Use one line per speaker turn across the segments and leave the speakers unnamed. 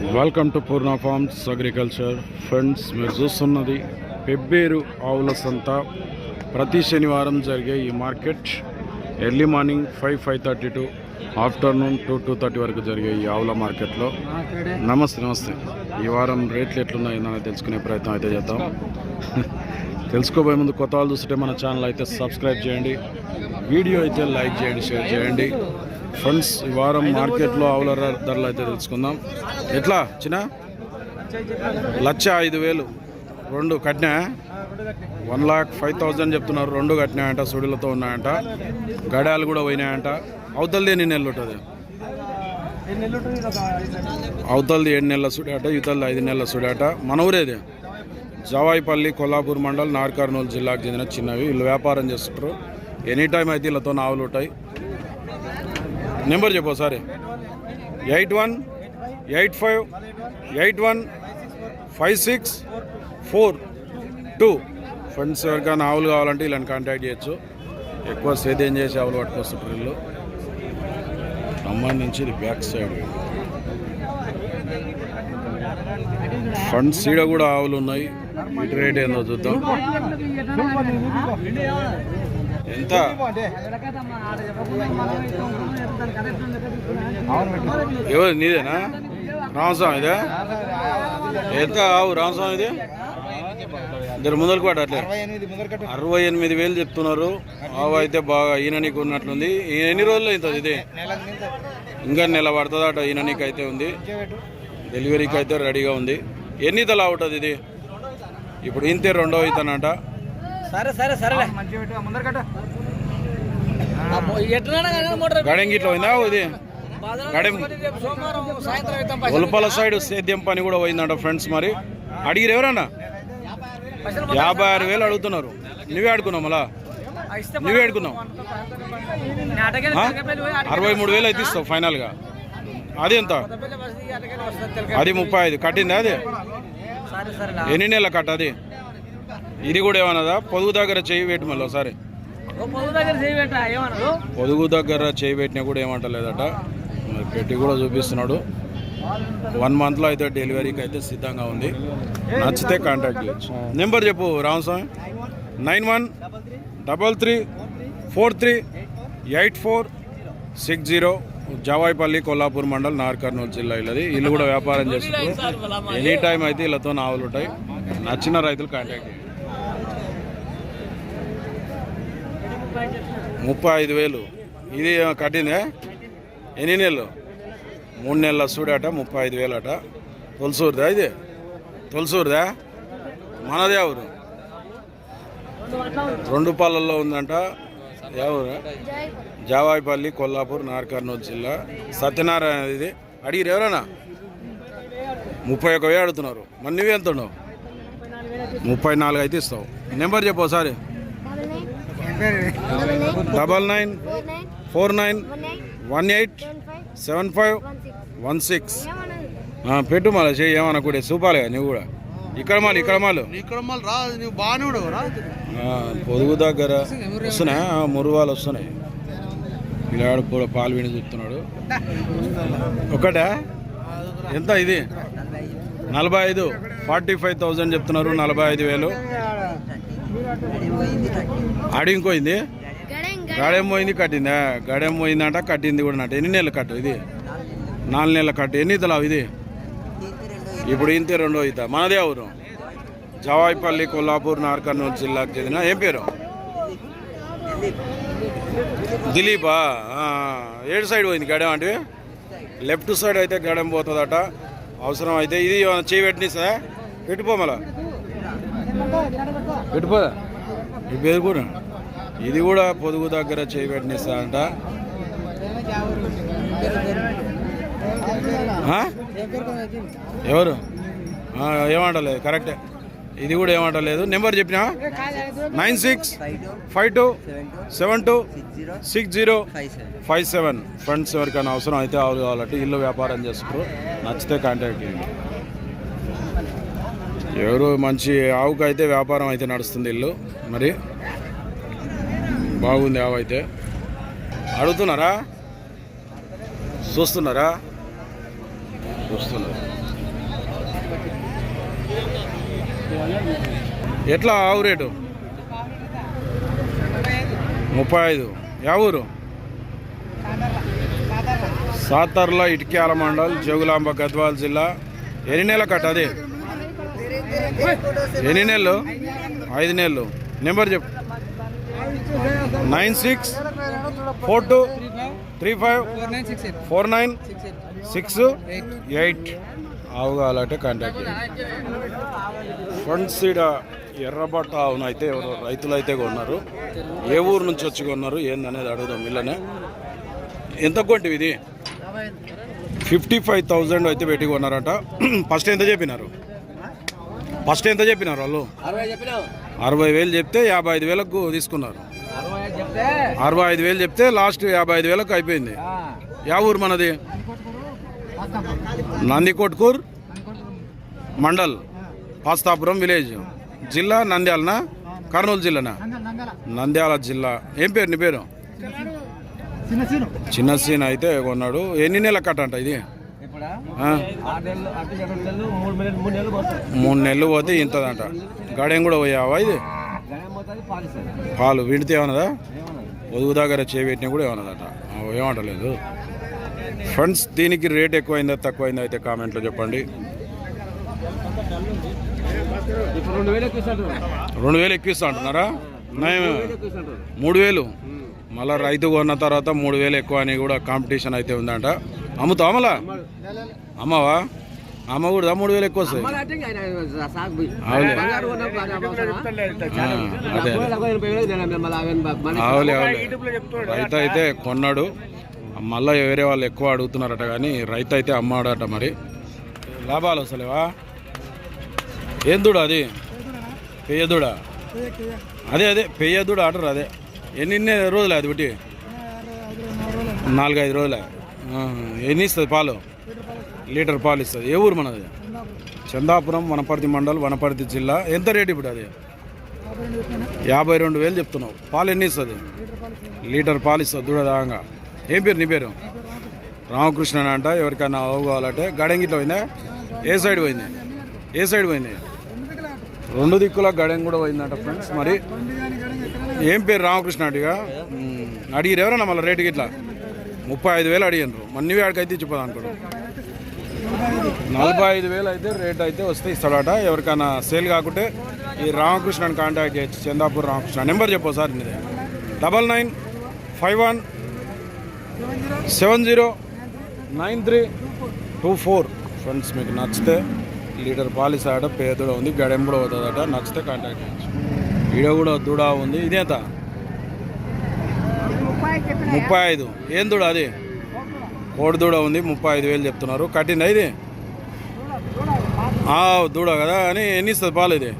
Welcome to Purna farms agriculture friends మీరు చూస్తున్నది పెబ్బేరు ఆవుల సంత. ప్రతి శనివారం జరిగే ఈ market early morning five five thirty to afternoon two two thirty వరకు జరిగే ఈ ఆవుల మార్కెట్లో. నమస్తే నమస్తే. ఈ వారం రేట్లు ఎట్లున్నాయో తెలుసుకునే ప్రయత్నం అయితే చేద్దాం. తెలుసుకోబోయే ముందు కొత్త వాళ్ళు చూస్తుంటే మన ఛానల్ అయితే సబ్స్క్రైబ్ చేయండి. వీడియో అయితే లైక్ చేయండి షేర్ చేయండి. ఫ్రెండ్స్ ఈ వారం మార్కెట్లో ఆవుల ధరలు అయితే తెలుసుకుందాం. ఎట్లా? చిన్న? లక్ష ఐదు వేలు. రెండు కట్నా వన్ లాక్ ఫైవ్ థౌజండ్ చెప్తున్నారు. రెండు కట్టినాయంట సుడిలతో ఉన్నాయంట. గడాలు కూడా పోయినాయంట. అవతలది ఎన్ని నెలలు ఉంటుంది? అవతలది ఏడు నెలల సుడాట ఇవతలది ఐదు నెలల సుడాట మన ఊరేది? జవాయిపల్లి కొల్లాపూర్ మండల్ నార్కర్నూలు జిల్లాకు చెందిన చిన్నవి. వీళ్ళు వ్యాపారం చేస్తుంటారు. ఎనీ టైం అయితే వీళ్ళతో ఆవులు ఉంటాయి. నెంబర్ చెప్పు ఒకసారి. Eight one eight five eight one five six four two. Friends ఎవరికైనా ఆవులు కావాలంటే వీళ్ళని కాంటాక్ట్ చేయొచ్చు. ఎక్కువ సేద్యం చేసి ఆవులు పట్టుకొస్తారు వీళ్ళు. సంబంధించి ఇది బ్యాక్ సైడ్. ఫ్రంట్ సీడ కూడా ఆవులు ఉన్నాయి. వీటి రేట్ ఏందో చూద్దాం. ఎంత? ఎవరు నీదేనా? రామస్వామి ఇదే ఎంత ఆవు రామస్వామి ఇది ఇద్దరు ముందరకు పాటు అట్లే. అరవై ఎనిమిది వేలు చెప్తున్నారు. ఆవు అయితే బాగా ఈయననికి ఉన్నట్లుంది. ఈ ఎన్ని రోజులు అవుతుంది ఇది? ఇంకా నెల పడుతుందట ఈయననికి అయితే ఉంది. డెలివరీకి అయితే రెడీగా ఉంది. ఎన్ని తల ఉంటుంది ఇది? ఇప్పుడు ఇంతే రెండో అవుతానంట
సరే సరే ఎట్లా మోటార్
పోయిందా ఇది గడెం ఉల్పల సైడ్ సేద్యం పని కూడా పోయిందంట ఫ్రెండ్స్ మరి. అడిగిరు ఎవరన్నా? యాభై ఆరు వేలు అడుగుతున్నారు. నువ్వే అడుగున్నావు మళ్ళా? నువ్వే అడుగున్నావు అరవై మూడు వేలు అయితే ఇస్తావు ఫైనల్గా అది ఎంత. అది ముప్పై ఐదు. కట్టిందా అది?
సరే సరే
ఎన్ని నెలల కట్ట అది? ఇది కూడా ఏమన్నదా? పొదుగు దగ్గర చేయి పెట్టి మళ్ళీ ఒకసారి. పొదుగు దగ్గర చేయబెట్టినా కూడా ఏమంటలేదట. పెట్టి కూడా చూపిస్తున్నాడు. వన్ మంత్లో అయితే డెలివరీకి అయితే సిద్ధంగా ఉంది. నచ్చితే కాంటాక్ట్ చేయొచ్చు. నెంబర్ చెప్పు Ramaswamy nine one double three four three eight four six zero Jawaipalli Kollapur mandal నార్ కర్నూలు జిల్లా ఇల్లది. వీళ్ళు కూడా వ్యాపారం చేస్తున్నారు. ఎనీ టైం అయితే వీళ్ళతో ఆవులు ఉంటాయి. నచ్చిన రైతులు కాంటాక్ట్ చేయండి ముప్పై ఐదు వేలు. ఇది కట్టిందే? ఎన్ని నెలలు? మూడు నెలల చూడట ముప్పై ఐదు వేలు అట తొలసూరుదా ఇది? తొలసూరుదా? మనదే ఎవరు? రెండు పాలల్లో ఉందంట. ఎవరు? జావాయిపల్లి కొల్లాపూర్ నార్కర్నూలు జిల్లా. సత్యనారాయణ ఇది. అడిగిరు ఎవరన్నా? ముప్పై ఒక వేలు అడుగుతున్నారు. మరి నువ్వెంత ఎంత ఉన్నావు ముప్పై నాలుగు అయితే ఇస్తావు. నెంబర్ చెప్పు ఒకసారి. Double nine four nine one eight seven five one six. పెట్టు మళ్ళీ చెయ్యి ఏమన్నా కూడా చూపాలి నువ్వు కూడా. ఇక్కడ మాలు ఇక్కడ మాలు.
మళ్ళీ
పొదుగు దగ్గర. వస్తున్నాయి మురువాలు వస్తున్నాయి. పిల్లాడు కూడా పాలు విని చూస్తున్నాడు. ఒకటా? ఎంత ఇది? నలభై ఐదు. ఫార్టీ ఫైవ్ థౌజండ్ చెప్తున్నారు నలభై ఐదు వేలు. ఆడి పోయింది గాడేం పోయింది కట్టిందా? గాడేం పోయిందంట కట్టింది కూడా నట ఎన్ని నెలలు కట్టు ఇది? నాలుగు నెలల కట్టు. ఎన్ని ఇతలావు ఇది? ఇప్పుడు ఇంతే రెండో ఇత మనదే ఊరు. జవాయిపల్లి కొల్లాపూర్ నార్ కర్నూలు జిల్లాకు చెందిన ఏం పేరు? దిలీపా? ఏడు సైడ్ పోయింది గడెం అంటే లెఫ్ట్ సైడ్ అయితే గడెం పోతుందట. అవసరం అయితే ఇది చేయి పెట్టినిస్తా పెట్టుపో మళ్ళా. పేరు కూడా. ఇది కూడా పొదుగు దగ్గర చేయబెట్టినిస్తా అంట. ఎవరు? ఏమంటలేదు కరెక్టే. ఇది కూడా ఏమంటలేదు. నెంబర్ చెప్పినా? Nine six five two seven two six zero five seven. Friends ఎవరికైనా అవసరం అయితే ఆవులు కావాలంటే ఇల్లు వ్యాపారం చేసుకుంటారు నచ్చితే కాంటాక్ట్ చేయండి. ఎవరు మంచి ఆవుకు అయితే వ్యాపారం అయితే నడుస్తుంది ఇల్లు. మరి బాగుంది ఆవు అయితే. అడుగుతున్నారా? చూస్తున్నారా? చూస్తున్నారు. ఎట్లా ఆవు రేటు? ముప్పై ఐదు. యా ఊరు? సాతర్ల ఇటుక్యాల మండల్ జోగులాంబ గద్వాల్ జిల్లా. ఎన్ని నెలల కట్ట అది? ఎన్ని నెలలు? ఐదు నెలలు. నెంబర్ చెప్పు. Nine six four two three five four nine six eight. ఆవు కావాలంటే కాంటాక్ట్ ఫ్రంట్ సైడ్ ఎర్రబట్ట ఆవును అయితే ఎవరో రైతులు అయితే కొన్నారు. ఏ ఊరు నుంచి వచ్చి కొన్నారు ఏందనేది అడుగుదాం వీళ్ళనే ఎంత కొంటివి ఇది? ఫిఫ్టీ ఫైవ్ థౌజండ్ అయితే పెట్టి కొన్నారట. ఫస్ట్ ఎంత చెప్పినారు? ఫస్ట్ ఎంత చెప్పినారు వాళ్ళు?
అరవై
వేలు చెప్తే యాభై ఐదు వేలకు తీసుకున్నారు.
అరవై ఐదు చెప్తే?
అరవై ఐదు వేలు చెప్తే లాస్ట్ యాభై ఐదు వేలకు అయిపోయింది. యా ఊరు మనది? నందికొట్కూర్ మండల్ పాస్తాపురం విలేజ్. జిల్లా నంద్యాలనా? కర్నూలు జిల్లానా? నంద్యాల జిల్లా. ఏం పేరు నీ పేరు? చిన్న సీన్ అయితే కొన్నాడు. ఎన్ని నెలల కట్ట అంట ఇది?
మూడు నెలలు
పోతే ఇంతదంట. గడేం కూడా పోయావా ఇది? పాలు విడితే ఏమన్నదా?
వదువు
ఒదుగు దగ్గర చేపెట్టినా కూడా ఏమన్నదట. ఏమంటలేదు. ఫ్రెండ్స్ దీనికి రేట్ ఎక్కువైందా తక్కువైందా అయితే కామెంట్లో చెప్పండి.
రెండు వేలు ఎక్కువ
అంటున్నారా? మూడు వేలు. మళ్ళా రైతు కొన్న తర్వాత మూడు వేలు ఎక్కువ అని కూడా కాంపిటీషన్ అయితే ఉందంట. అమ్ముతామలా అమ్మవా? అమ్మ కూడా మూడు వేలు ఎక్కువ వస్తాయి.
పోయి.
అవులే. రైతు అయితే కొన్నాడు. మళ్ళీ వేరే వాళ్ళు ఎక్కువ అడుగుతున్నారట కానీ రైతు అయితే అమ్మాడట మరి. లాభాలు వస్తలేవా ఏం దూడ అది? పెయ్యదూడ అదే అదే పెయ్యదూడ ఆర్డర్ అదే. ఎన్ని రోజులే అది ఒకటి? నాలుగైదు రోజులే. ఎన్ని ఇస్తుంది పాలు? లీటర్ పాలు ఇస్తుంది. ఏ ఊరు మనది? చందాపురం వనపర్తి మండల్ వనపర్తి జిల్లా. ఎంత రేటు ఇప్పుడు అది? యాభై రెండు వేలు చెప్తున్నావు. పాలు ఎన్ని ఇస్తుంది? లీటర్ పాలు ఇస్తుంది దూడదాగా ఏం పేరు నీ పేరు? రామకృష్ణ అని అంట. ఎవరికైనా అవ్వాలంటే కావాలంటే గడంగిట్లో పోయిందా? ఏ సైడ్ పోయింది? ఏ సైడ్ పోయింది? రెండు దిక్కుల గడెం కూడా పోయిందంట ఫ్రెండ్స్ మరి ఏం పేరు రామకృష్ణ అడిగా అడిగిరు ఎవరన్నా మళ్ళీ రేటు ఇట్లా ముప్పై ఐదు వేలు అడిగినారు మన్ని ఆడికైతే ఇచ్చిపోదాం అనుకోండి నలభై ఐదు వేలు అయితే రేట్ అయితే వస్తే ఇస్తాడట. ఎవరికైనా సేల్ కాకుంటే ఈ రామకృష్ణని కాంటాక్ట్ చేయొచ్చు చందాపూర్ రామకృష్ణ. నెంబర్ చెప్పు సార్ మీది. Double nine five one seven zero nine three two four. Friends మీకు నచ్చితే లీటర్ పాలిస్ ఆడ పేదూడ ఉంది గడెం కూడా అవుతుందట నచ్చితే కాంటాక్ట్ చేయొచ్చు ఈడ కూడా దూడ ఉంది. ఇదేంత? ముప్పై ఐదు. ఏం దూడ అది? దూడ ఉంది ముప్పై ఐదు వేలు చెప్తున్నారు. కట్టింది ఇది? ఆ, దూడ కదా అని ఎన్ని ఇస్తుంది పాలు ఇది?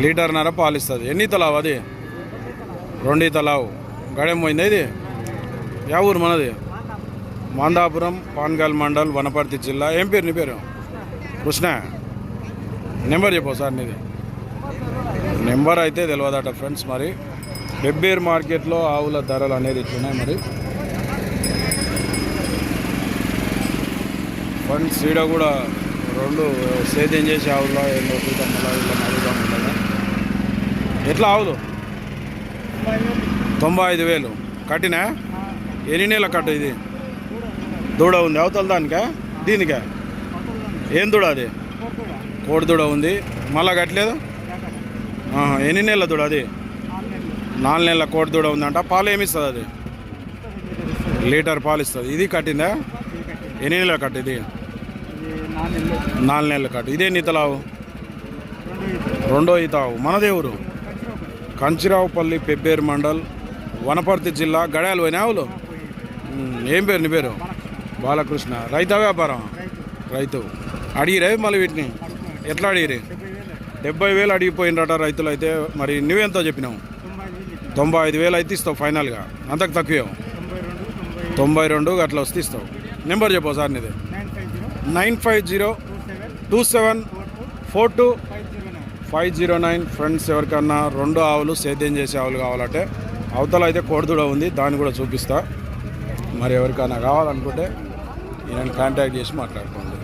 లీటర్నర పాలు ఇస్తుంది. ఎన్ని తలావు అది? రెండు తలావు. గడెం పోయింది ఇది? యా ఊరు మనది? మాందాపురం పాన్గాల్ మండల్ వనపర్తి జిల్లా. ఏం పేరు నీ పేరు? కృష్ణ. నెంబర్ చెప్పు సార్ నీది. నెంబర్ అయితే తెలియదట ఫ్రెండ్స్ మరి. బెబ్బేర్ మార్కెట్లో ఆవుల ధరలు అనేది ఇట్లున్నాయి మరి. ఫ్రెండ్స్ ఈడ కూడా రెండు సేద్యం చేసే ఆవుల ఎన్నో చూద్దాం మళ్ళీ అడుగుదాం ఎట్లా ఆవులు? తొంభై ఐదు వేలు. కట్టినా? ఎన్ని నెలల కట్ట ఇది? దూడ ఉంది. అవతల దానికా? దీనికా? ఏం దూడ అది? కోడి దూడ ఉంది. మళ్ళా కట్టలేదు? ఎన్ని నెలల దూడ అది? నాలుగు నెలల కోడి దూడ ఉందంట. పాలు ఏమి ఇస్తుంది అది? లీటర్ పాలు ఇస్తుంది. ఇది కట్టిందా? ఎన్ని నెలల కట్ట ఇది? నాలుగు నెలల కట్ట ఇదే నీతలావు రెండో ఈతావు మనదేవురు కంచిరావుపల్లి పెబ్బేరు మండల్ వనపర్తి జిల్లా గడాలు పోయినా ఆవులు ఏం పేరు నీ పేరు? బాలకృష్ణ. రైతా వ్యాపారం? రైతు. అడిగిరే మళ్ళీ వీటిని? ఎట్లా అడిగిరే? డెబ్బై వేలు అడిగిపోయినరట రైతులు అయితే. మరి నువ్వెంతో చెప్పినావు? తొంభై ఐదు వేలు అయితే ఇస్తావు ఫైనల్గా. అంతకు తక్కువ? తొంభై రెండు అట్లా వస్తే ఇస్తావు. నెంబర్ చెప్పు సార్ నీది. Nine five zero two seven four two five zero nine. Friends ఎవరికన్నా రెండు ఆవులు సేద్యం చేసే ఆవులు కావాలంటే అవతల అయితే కోడిదూడ ఉంది దాన్ని కూడా చూపిస్తా. మరి ఎవరికైనా కావాలనుకుంటే నేను కాంటాక్ట్ చేసి మాట్లాడుకోండి.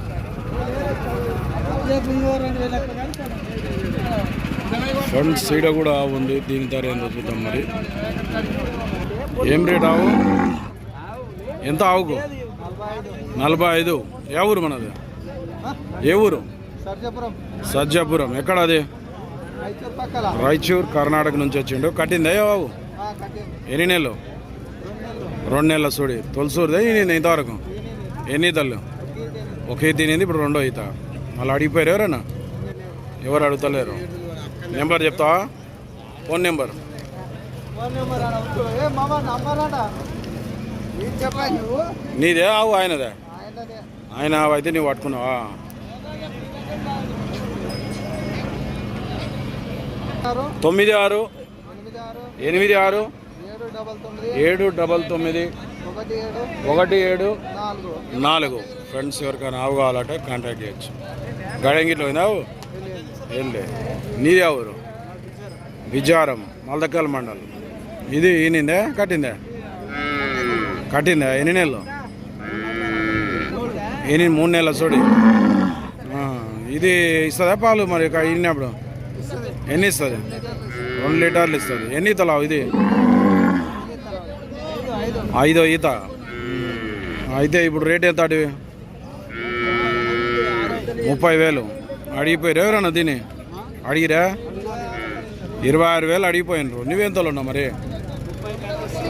ఫ్రెండ్స్ సీడ కూడా ఆవు ఉంది దీని ధర ఏందో చూద్దాం మరి. ఏం రేట్ ఆవు? ఎంత ఆవుకు? నలభై ఐదు. ఏ ఊరు మనది? ఏ ఊరు? సజ్జాపురం. ఎక్కడ అది? రాయచూర్ కర్ణాటక నుంచి వచ్చిండు. కట్టిందే బాబు? ఎన్ని నెలలు? రెండు నెలల సూడి. తొలసూరుదే? నేను ఇంతవరకు? ఎన్ని తల్లు ఒకే తినేది ఇప్పుడు రెండో అవుతా మళ్ళీ అడిగిపోయారు ఎవరన్నా ఎవరు అడుగుతలేరు? నెంబర్ చెప్తావా? Phone number. నీదే ఆవు ఆయనదే? ఆయన ఆవు అయితే నీవు పట్టుకున్నావా? తొమ్మిది ఆరు. ఎనిమిది ఆరు. ఏడు డబల్ తొమ్మిది. ఒకటి ఏడు. నాలుగు. ఫ్రెండ్స్ ఎవరికైనా ఆవు కావాలంటే కాంటాక్ట్ చేయొచ్చు. గడంగిట్లో ఆవు? ఏం లే నీది ఊరు విజారం మల్దక్కల్ మండల్. ఇది ఈనిందే? కట్టిందే? కట్టిందా? ఎన్ని నెలలు? ఎన్ని మూడు నెలల చూడి ఇది ఇస్తుందా పాలు మరి ఇన్నప్పుడు? ఎన్ని ఇస్తుంది? రెండు లీటర్లు ఇస్తుంది. ఎన్ని ఈతలు ఇది? ఐదో ఈత. అయితే ఇప్పుడు రేట్ ఎంత అడివి? ముప్పై వేలు. అడిగిపోయారు ఎవరన్నా దీన్ని? అడిగిరా? ఇరవై ఆరు వేలు అడిగిపోయినరు. నువ్వెంతలో ఉన్నావు మరి?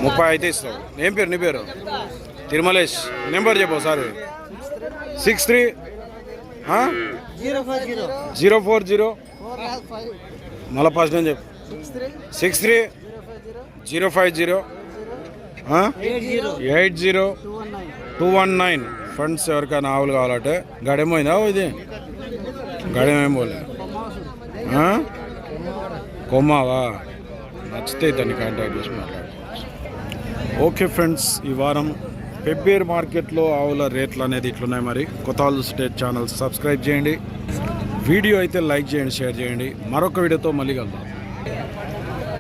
ముప్పై అయితే ఇస్తావు. ఏం పేరు నీ పేరు? తిరుమలేష్. నెంబర్ చెప్పు sir six three zero four zero. మళ్ళీ ఫస్ట్ నేను చెప్పు. Six three zero five zero. Eight zero. Two one nine. Friends ఎవరికైనా ఆవులు కావాలంటే గడేమైందా ఇది? గడేమేం పోలే. కొమ్మావా? నచ్చితే ఇతన్ని కాంటాక్ట్ చేసి మాట్లాడు. ఓకే ఫ్రెండ్స్ ఈ వారం పెబ్బేర్ మార్కెట్లో ఆవుల రేట్లు అనేది ఇట్లున్నాయి మరి. కొత్త స్టేట్ ఛానల్ సబ్స్క్రైబ్ చేయండి. వీడియో అయితే లైక్ చేయండి షేర్ చేయండి. మరొక వీడియోతో మళ్ళీ కలుద్దాం.